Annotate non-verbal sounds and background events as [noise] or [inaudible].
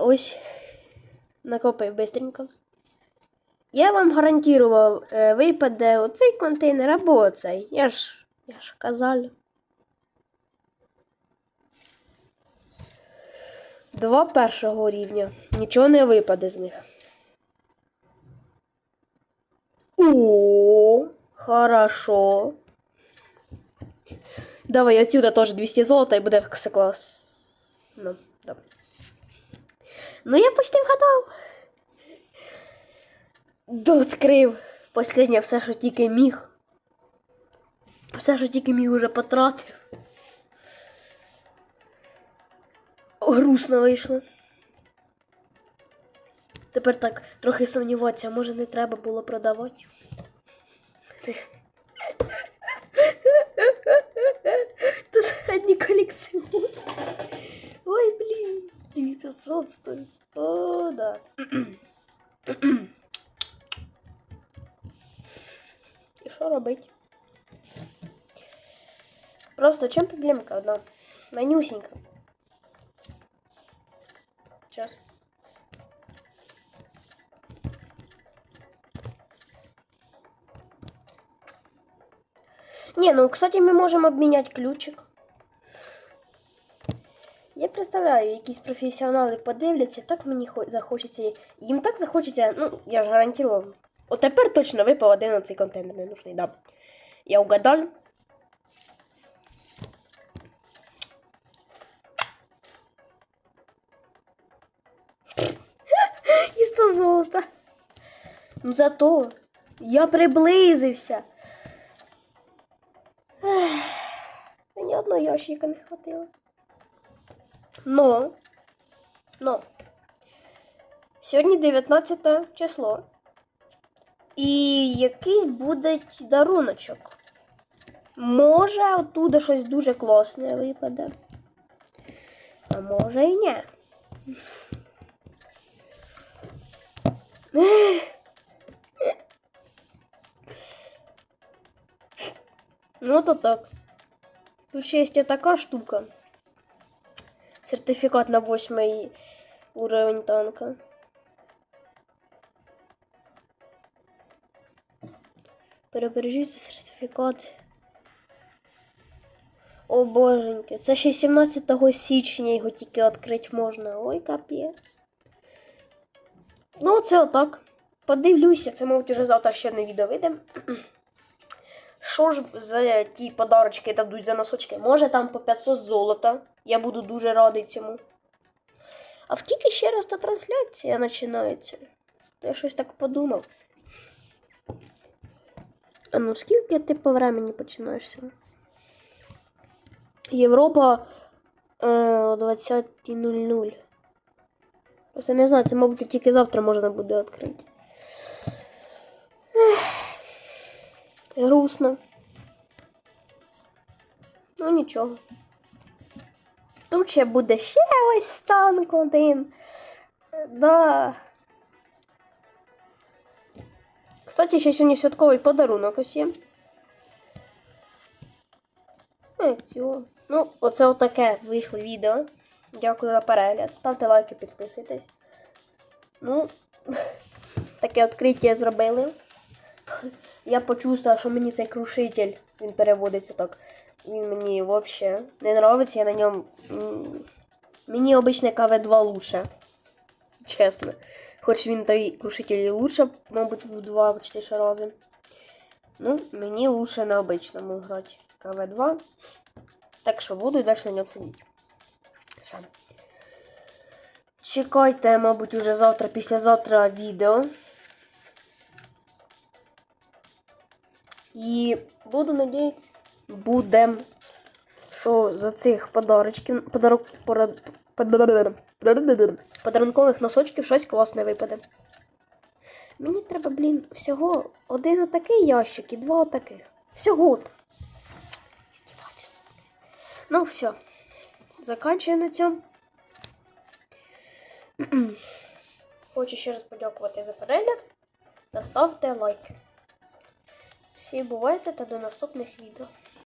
ось накопив бистренько. Я вам гарантував, е, випаде оцей контейнер або оцей. Я ж, я ж казав. Два першого рівня. Нічого не випаде з них. О, хорошо. Давай отсюда тоже 200 золота и буде все клас. Ну, да. Ну, я почти вгадав. Доскрив Последнє все, що тільки міг. Все, що тільки міг уже потратив. Грустно вийшло. Тепер так трохи сумніватися, може не треба було продавати. 9500 стоїть. О, да. І що робити? Просто чим проблемка одна? Манюсенька. Сейчас. Не, ну, кстати, мы можем обменять ключик. Я представляю, якісь професіонали подивляться, так мені хо- захочеться. Їм так захочеться, ну, я ж гарантував. От тепер точно випав один оцей контейнер ненужний, да. Я угадав. [laughs] І 100 золота. Ну зато я приблизився. Мені одного ящика не хватило. Но, но, сьогодні 19 число. І якийсь буде даруночок. Може, оттуда щось дуже класне випаде. А може і ні. Ну, то так. Тут ще є така штука. Сертифікат на восьмий уровень танка. Перебережіть сертифікат. О боженьки, це ще 17 січня його тільки відкрити можна. Ой, капець. Ну, це отак. Подивлюся, це, мабуть, уже завтра ще одне відео вийде. Що ж за ті подарочки дадуть за носочки? Може там по 500 золота. Я буду дуже радий цьому. А в скільки ще раз та трансляція починається? Я щось так подумав. А ну скільки ти по времені починаєшся? Європа е, о 20.00. Просто не знаю, це, мабуть, тільки завтра можна буде відкрити. Грустно. Ну нічого. Тут ще буде ще ось танк один. Да. Кстати, ще сьогодні святковий подарунок ось є. Ну. Ну, оце отаке вийшло відео. Дякую за перегляд. Ставте лайки, підписуйтесь. Ну, [laughs] таке відкриття зробили. Я почувствував, що мені цей крушитель, він переводиться так. Він мені взагалі не подобається, я на ньому. Мені обичне КВ2 лучше. Чесно. Хоч він той крушитель і лучше, мабуть, в два або чотири рази. Ну, мені лучше на обичному грати КВ2. Так що буду і далі на ньому сидіти. Все. Чекайте, мабуть, уже завтра, післязавтра відео. І буду надіятися, будем, що за цих подарочків, подарок, подарункових носочків щось класне випаде. Мені треба, блін, всього один отакий ящик і два отаких. Всього. от. Ну, все. Заканчую на цьому. [clears throat] Хочу ще раз подякувати за перегляд. Та ставте лайки. Всі бувайте та до наступних відео.